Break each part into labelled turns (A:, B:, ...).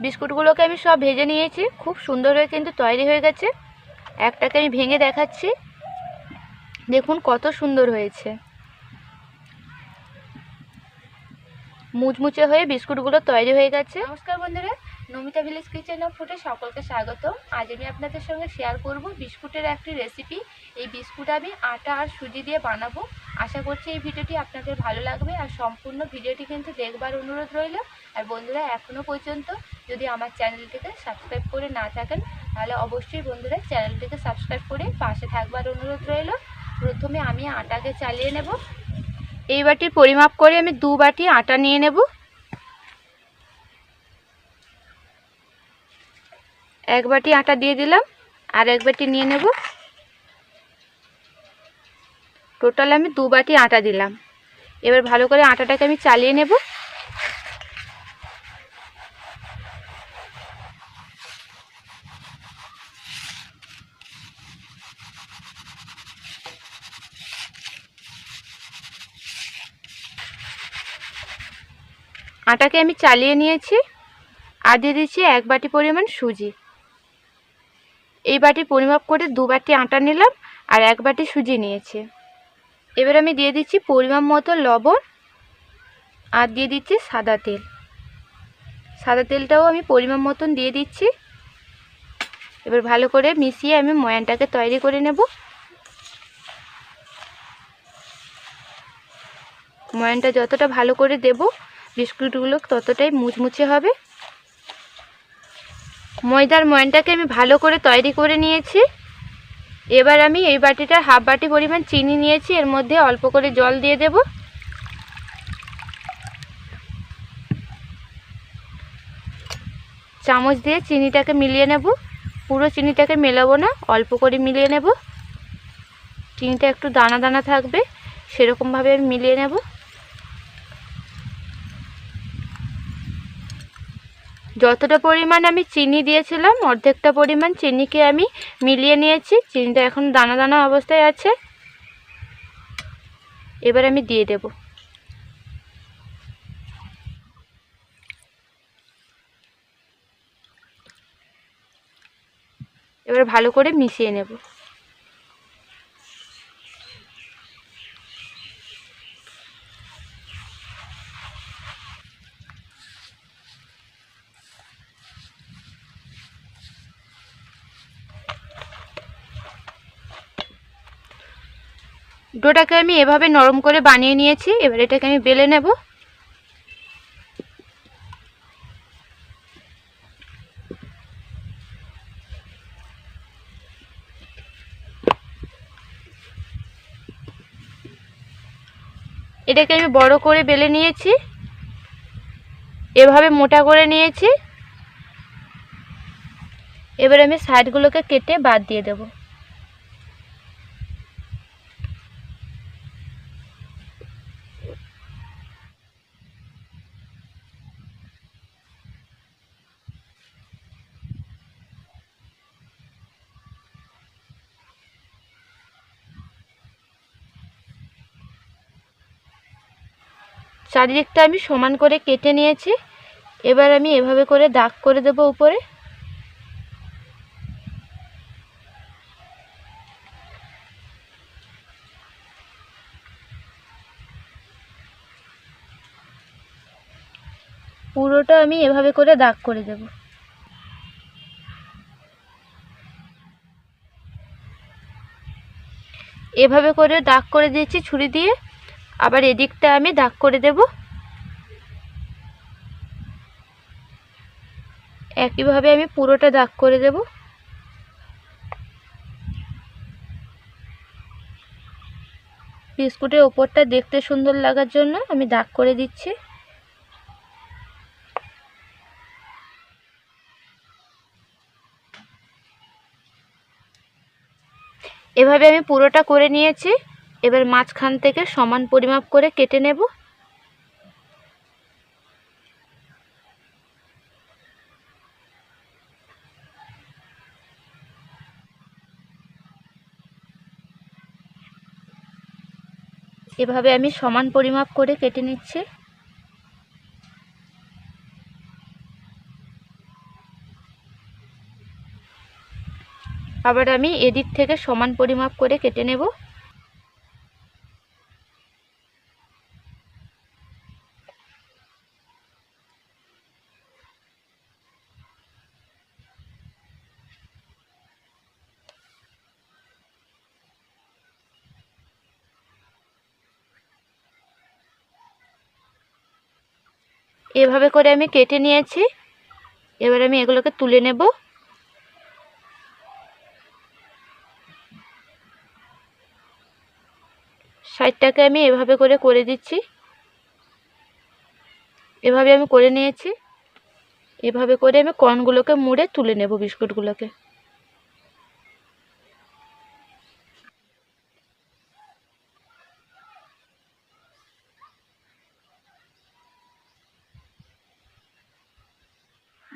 A: বিস্কুটগুলোকে আমি সব ভেজে নিয়েছি। খুব সুন্দর হয়ে কিন্তু তৈরি হয়ে গেছে। একটাকে আমি ভেঙে দেখাচ্ছি। দেখুন কত সুন্দর হয়েছে। মুচমুচে হয়ে বিস্কুটগুলো তৈরি হয়ে গেছে। নমস্কার বন্ধুরা নমিতা ভিলেজ কিচেন অফ ফুডে সকলকে স্বাগত আজ আমি আপনাদের সঙ্গে শেয়ার করব বিস্কুটের একটি রেসিপি এই বিস্কুট আমি আটা আর সুজি দিয়ে বানাবো। আশা করছি এই ভিডিওটি আপনাদের ভালো লাগবে আর সম্পূর্ণ ভিডিওটি কিন্তু দেখবার অনুরোধ রইল। আর বন্ধুরা এখনও পর্যন্ত যদি আমার চ্যানেলটিকে সাবস্ক্রাইব করে না থাকেন, তাহলে অবশ্যই বন্ধুরা চ্যানেলটিকে সাবস্ক্রাইব করে পাশে থাকবার অনুরোধ রইল। প্রথমে আমি আটাকে চালিয়ে নেব। এই বাটির পরিমাপ করে আমি দু বাটি আটা নিয়ে নেব। এক বাটি আটা দিয়ে দিলাম, আর এক বাটি নিয়ে নেব। টোটাল আমি দু বাটি আটা দিলাম। এবার ভালো করে আটাটাকে আমি চালিয়ে নেব। আটাকে আমি চালিয়ে নিয়েছি, আর দিয়ে দিচ্ছি এক বাটি পরিমাণ সুজি। এই বাটি পরিমাপ করে দু বাটি আটা নিলাম আর এক বাটি সুজি নিয়েছি। এবার আমি দিয়ে দিচ্ছি পরিমাপ মতো লবণ আর দিয়ে দিচ্ছি সাদা তেল। সাদা তেলটাও আমি পরিমাপ মতন দিয়ে দিচ্ছি। এবার ভালো করে মিশিয়ে আমি ময়ানটাকে তৈরি করে নেব। ময়ানটা যতটা ভালো করে দেব, বিস্কুটগুলো ততটাই মুচমুচে হবে। ময়দার ময়নটাকে আমি ভালো করে তৈরি করে নিয়েছি। এবার আমি এই বাটিটার হাফ বাটি পরিমাণ চিনি নিয়েছি, এর মধ্যে অল্প করে জল দিয়ে দেব। চামচ দিয়ে চিনিটাকে মিলিয়ে নেব। পুরো চিনিটাকে মেলাবো না, অল্প করে মিলিয়ে নেব। চিনিটা একটু দানা দানা থাকবে, সেরকমভাবে আমি মিলিয়ে নেব। যতটা পরিমাণ আমি চিনি দিয়েছিলাম, অর্ধেকটা পরিমাণ চিনিকে আমি মিলিয়ে নিয়েছি। চিনিটা এখন দানা দানা অবস্থায় আছে। এবার আমি দিয়ে দেব। এবার ভালো করে মিশিয়ে নেব। ডোটাকে আমি এভাবে নরম করে বানিয়ে নিয়েছি, এবার এটাকে আমি বেলে নেব। এটাকে আমি বড় করে বেলে নিয়েছি, এভাবে মোটা করে নিয়েছি। এবার আমি সাইডগুলোকে কেটে বাদ দিয়ে দেবো। চারিদিকটা আমি সমান করে কেটে নিয়েছি। এবার আমি এভাবে করে দাগ করে দেব উপরে। পুরোটা আমি এভাবে করে দাগ করে দেব। এভাবে করে দাগ করে দিয়েছি ছুরি দিয়ে। আবার এদিকটা আমি দাগ করে দেব। একইভাবে আমি পুরোটা দাগ করে দেব। বিস্কুটের ওপরটা দেখতে সুন্দর লাগার জন্য আমি দাগ করে দিচ্ছি। এভাবে আমি পুরোটা করে নিয়েছি। এবার মাঝখান থেকে সমান পরিমাপ করে কেটে নেব। এভাবে আমি সমান পরিমাপ করে কেটে নিচ্ছি। আবার আমি এদিক থেকে সমান পরিমাপ করে কেটে নেব। এভাবে করে আমি কেটে নিয়েছি। এবার আমি এগুলোকে তুলে নেব। সাইডটাকে আমি এভাবে করে করে দিচ্ছি। এভাবে আমি করে নিয়েছি। এভাবে করে আমি কর্নগুলোকে মুড়ে তুলে নেব বিস্কুটগুলোকে।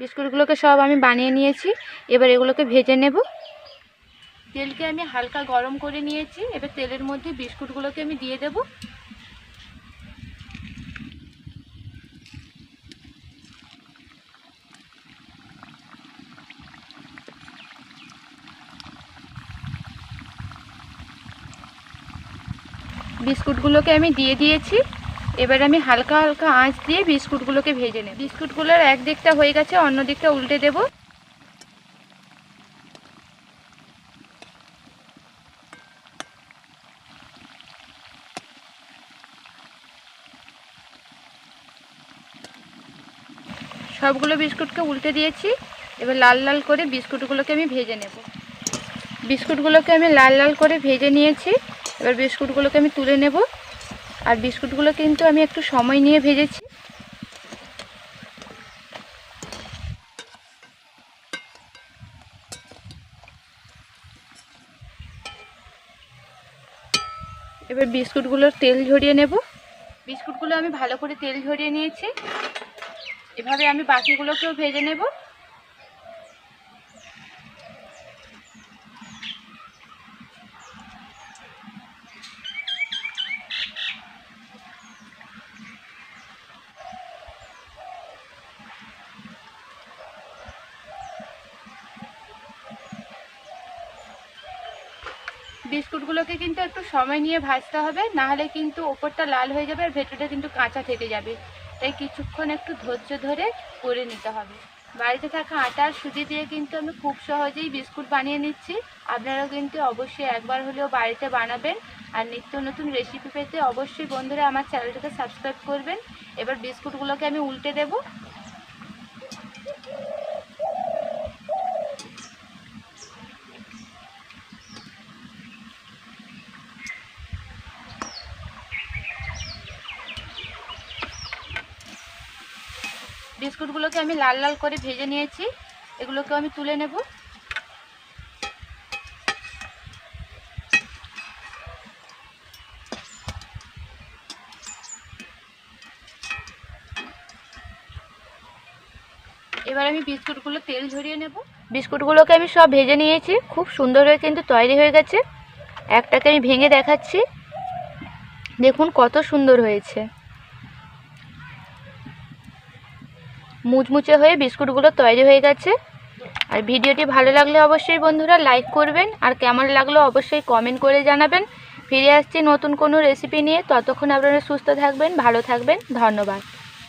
A: বিস্কুটগুলোকে সব আমি বানিয়ে নিয়েছি। এবার এগুলোকে ভেজে নেব। তেলকে আমি হালকা গরম করে নিয়েছি। এবার তেলের মধ্যে বিস্কুটগুলোকে আমি দিয়ে দেব। বিস্কুটগুলোকে আমি দিয়ে দিয়েছি। এবার আমি হালকা হালকা আঁচ দিয়ে বিস্কুটগুলোকে ভেজে নেব। বিস্কুটগুলোর এক দিকটা হয়ে গেছে, অন্য দিকটা উল্টে দেব। সবগুলো বিস্কুটকে উল্টে দিয়েছি। এবার লাল লাল করে বিস্কুটগুলোকে আমি ভেজে নেব। বিস্কুটগুলোকে আমি লাল লাল করে ভেজে নিয়েছি। এবার বিস্কুটগুলোকে আমি তুলে নেব। আর বিস্কুটগুলো কিন্তু আমি একটু সময় নিয়ে ভেজেছি। এবার বিস্কুটগুলোর তেল ঝরিয়ে নেব। বিস্কুটগুলো আমি ভালো করে তেল ঝরিয়ে নিয়েছি। এভাবে আমি বাকিগুলোকেও ভেজে নেব। বিস্কুটগুলোকে কিন্তু একটু সময় নিয়ে ভাজতে হবে না হলে কিন্তু ওপরটা লাল হয়ে যাবে আর ভেতরটা কিন্তু কাঁচা থেকে যাবে। তাই কিছুক্ষণ একটু ধৈর্য ধরে করে নিতে হবে। বাড়িতে থাকা আটা আর সুজি দিয়ে কিন্তু আমি খুব সহজেই বিস্কুট বানিয়ে নিচ্ছি। আপনারাও কিন্তু অবশ্যই একবার হলেও বাড়িতে বানাবেন। আর নিত্য নতুন রেসিপি পেতে অবশ্যই বন্ধুরা আমার চ্যানেলটাকে সাবস্ক্রাইব করবেন। এবার বিস্কুটগুলোকে আমি উল্টে দেবো। বিস্কুটগুলোকে আমি লাল লাল করে ভেজে নিয়েছি। এগুলোকে আমি তুলে নেব। এবার আমি বিস্কুটগুলো তেল ঝরিয়ে নেব। বিস্কুটগুলোকে আমি সব ভেজে নিয়েছি। খুব সুন্দর হয়ে কিন্তু তৈরি হয়ে গেছে। একটাকে আমি ভেঙে দেখাচ্ছি। দেখুন কত সুন্দর হয়েছে। মুচমুচে হয়ে বিস্কুটগুলো তৈরি হয়ে গেছে। আর ভিডিওটি ভালো লাগলে অবশ্যই বন্ধুরা লাইক করবেন, আর কেমন লাগল অবশ্যই কমেন্ট করে জানাবেন। ফিরে আসছি নতুন কোনো রেসিপি নিয়ে। ততক্ষণ আপনারা সুস্থ থাকবেন, ভালো থাকবেন, ধন্যবাদ।